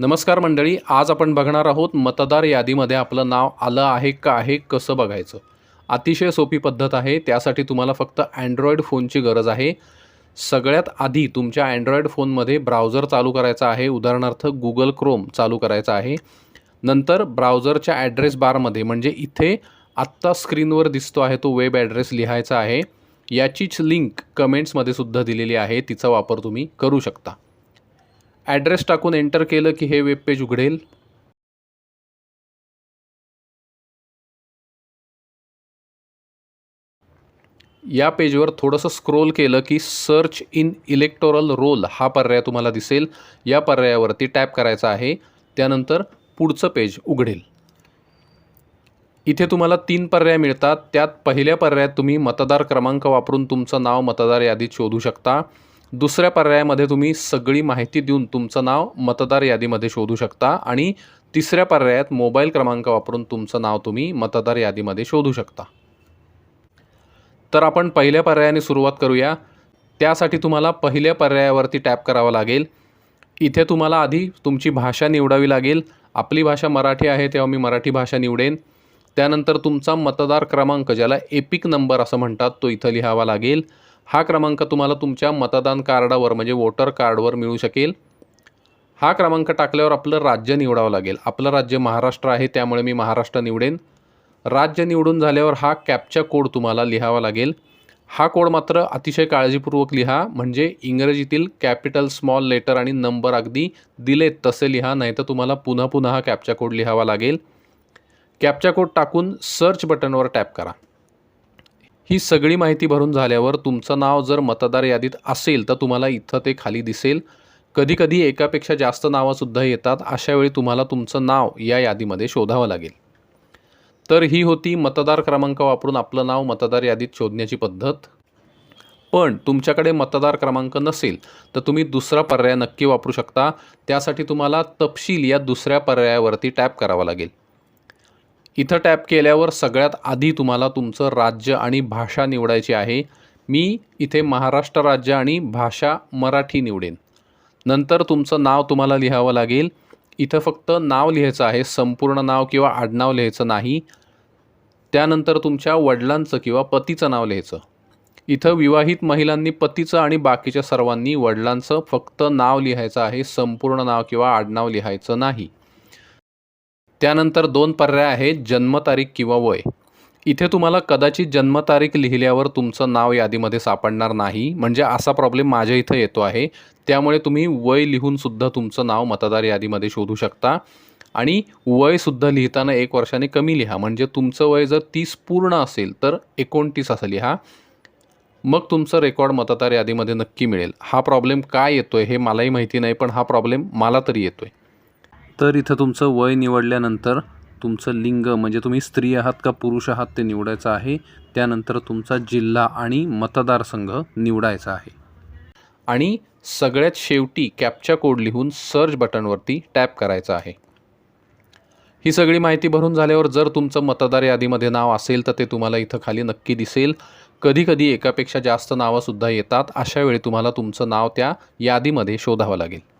नमस्कार मंडळी आज आपण बघणार आहोत मतदार यादीमध्ये आपलं नाव आलं आहे का आहे कसं बघायचं? अतिशय सोपी पद्धत आहे त्यासाठी तुम्हाला फक्त अँड्रॉईड फोनची गरज आहे. सगळ्यात आधी तुमच्या अँड्रॉईड फोनमध्ये ब्राउझर चालू करायचा आहे उदाहरणार्थ गुगल क्रोम चालू करायचा आहे. नंतर ब्राउझरच्या ॲड्रेस बारमध्ये म्हणजे इथे आत्ता स्क्रीनवर दिसतो आहे तो वेब ॲड्रेस लिहायचा आहे. याचीच लिंक कमेंट्समध्ये सुद्धा दिलेली आहे तिचा वापर तुम्ही करू शकता. ॲड्रेस टाकून एंटर केलं की हे वेब पेज उघडेल. या पेजवर थोडंसं स्क्रोल केलं की सर्च इन इलेक्टोरल रोल हा पर्याय तुम्हाला दिसेल. या पर्यायावरती टॅप करायचा आहे. त्यानंतर पुढचं पेज उघडेल. इथे तुम्हाला तीन पर्याय मिळतात. त्यात पहिल्या पर्यायात तुम्ही मतदार क्रमांक वापरून तुमचं नाव मतदार यादीत शोधू शकता. दुसऱ्या पर्यायामध्ये तुम्ही सगळी माहिती देऊन तुमचं नाव मतदार यादीमध्ये शोधू शकता आणि तिसऱ्या पर्यायात मोबाईल क्रमांक वापरून तुमचं नाव तुम्ही मतदार यादीमध्ये शोधू शकता. तर आपण पहिल्या पर्यायाने सुरुवात करूया. त्यासाठी तुम्हाला पहिल्या पर्यायावरती टॅप करावं लागेल. इथे तुम्हाला आधी तुमची भाषा निवडावी लागेल. आपली भाषा मराठी आहे तेव्हा मी मराठी भाषा निवडेन. त्यानंतर तुमचा मतदार क्रमांक ज्याला एपिक नंबर असं म्हणतात तो इथं लिहावा लागेल. हा क्रमांक तुम्हाला तुमच्या मतदान कार्डावर म्हणजे वोटर कार्डवर मिळू शकेल. हा क्रमांक टाकल्यावर आपलं राज्य निवडावं लागेल. आपलं राज्य महाराष्ट्र आहे त्यामुळे मी महाराष्ट्र निवडेन. राज्य निवडून झाल्यावर हा कॅपचा कोड तुम्हाला लिहावा लागेल. हा कोड मात्र अतिशय काळजीपूर्वक लिहा म्हणजे इंग्रजीतील कॅपिटल स्मॉल लेटर आणि नंबर अगदी दिलेत तसे लिहा नाही तर तुम्हाला पुन्हा पुन्हा हा कॅपचा कोड लिहावा लागेल. कॅपचा कोड टाकून सर्च बटनवर टॅप करा. ही सगळी माहिती भरून झाल्यावर तुमचं नाव जर मतदार यादीत असेल तर तुम्हाला इथं ते खाली दिसेल. कधीकधी एकापेक्षा जास्त नावंसुद्धा येतात. अशावेळी तुम्हाला तुमचं नाव या यादीमध्ये शोधावं लागेल. तर ही होती मतदार क्रमांक वापरून आपलं नाव मतदार यादीत शोधण्याची पद्धत. पण तुमच्याकडे मतदार क्रमांक नसेल तर तुम्ही दुसरा पर्याय नक्की वापरू शकता. त्यासाठी तुम्हाला तपशील या दुसऱ्या पर्यायावरती टॅप करावा लागेल. इथं टॅप केल्यावर सगळ्यात आधी तुम्हाला तुमचं राज्य आणि भाषा निवडायची आहे. मी इथे महाराष्ट्र राज्य आणि भाषा मराठी निवडेन. नंतर तुमचं नाव तुम्हाला लिहावं लागेल. इथं फक्त नाव लिहायचं आहे संपूर्ण नाव किंवा आडनाव लिहायचं नाही. त्यानंतर तुमच्या वडिलांचं किंवा पतीचं नाव लिहायचं. इथं विवाहित महिलांनी पतीचं आणि बाकीच्या सर्वांनी वडिलांचं फक्त नाव लिहायचं आहे संपूर्ण नाव किंवा आडनाव लिहायचं नाही. त्यानंतर दोन पर्याय आहेत जन्मतारीख किंवा वय. इथे तुम्हाला कदाचित जन्मतारीख लिहिल्यावर तुमचं नाव यादीमध्ये सापडणार नाही. म्हणजे असा प्रॉब्लेम माझ्या इथं येतो आहे. त्यामुळे तुम्ही वय लिहूनसुद्धा तुमचं नाव मतदार यादीमध्ये शोधू शकता. आणि वयसुद्धा लिहिताना एक वर्षाने कमी लिहा. म्हणजे तुमचं वय जर तीस पूर्ण असेल तर एकोणतीस असं लिहा. मग तुमचं रेकॉर्ड मतदार यादीमध्ये नक्की मिळेल. हा प्रॉब्लेम काय येतो आहे हे मलाही माहिती नाही पण हा प्रॉब्लेम मला तरी येतो आहे तर इथं तुमचं वय निवडल्यानंतर तुमचं लिंग म्हणजे तुम्ही स्त्री आहात का पुरुष आहात ते निवडायचं आहे. त्यानंतर तुमचा जिल्हा आणि मतदारसंघ निवडायचा आहे. आणि सगळ्यात शेवटी कॅपचा कोड लिहून सर्च बटनवरती टॅप करायचं आहे. ही सगळी माहिती भरून झाल्यावर जर तुमचं मतदार यादीमध्ये नाव असेल तर ते तुम्हाला इथं खाली नक्की दिसेल. कधीकधी एकापेक्षा जास्त नावंसुद्धा येतात. अशा वेळी तुम्हाला तुमचं नाव त्या यादीमध्ये शोधावं लागेल.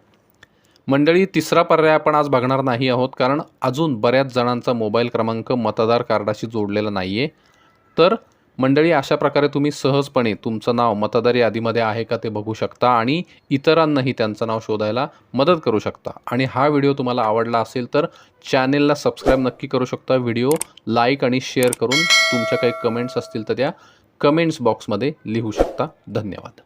मंडळी तिसरा पर्याय आपण आज बघणार नाही आहोत कारण अजून बऱ्याच जणांचा मोबाईल क्रमांक मतदार कार्डाशी जोडलेला नाही आहे तर मंडळी अशा प्रकारे तुम्ही सहजपणे तुमचं नाव मतदार यादीमध्ये आहे का ते बघू शकता आणि इतरांनाही त्यांचं नाव शोधायला मदत करू शकता. आणि हा व्हिडिओ तुम्हाला आवडला असेल तर चॅनेलला सबस्क्राईब नक्की करू शकता. व्हिडिओ लाईक आणि शेअर करून तुमच्या काही कमेंट्स असतील तर त्या कमेंट्स बॉक्समध्ये लिहू शकता. धन्यवाद.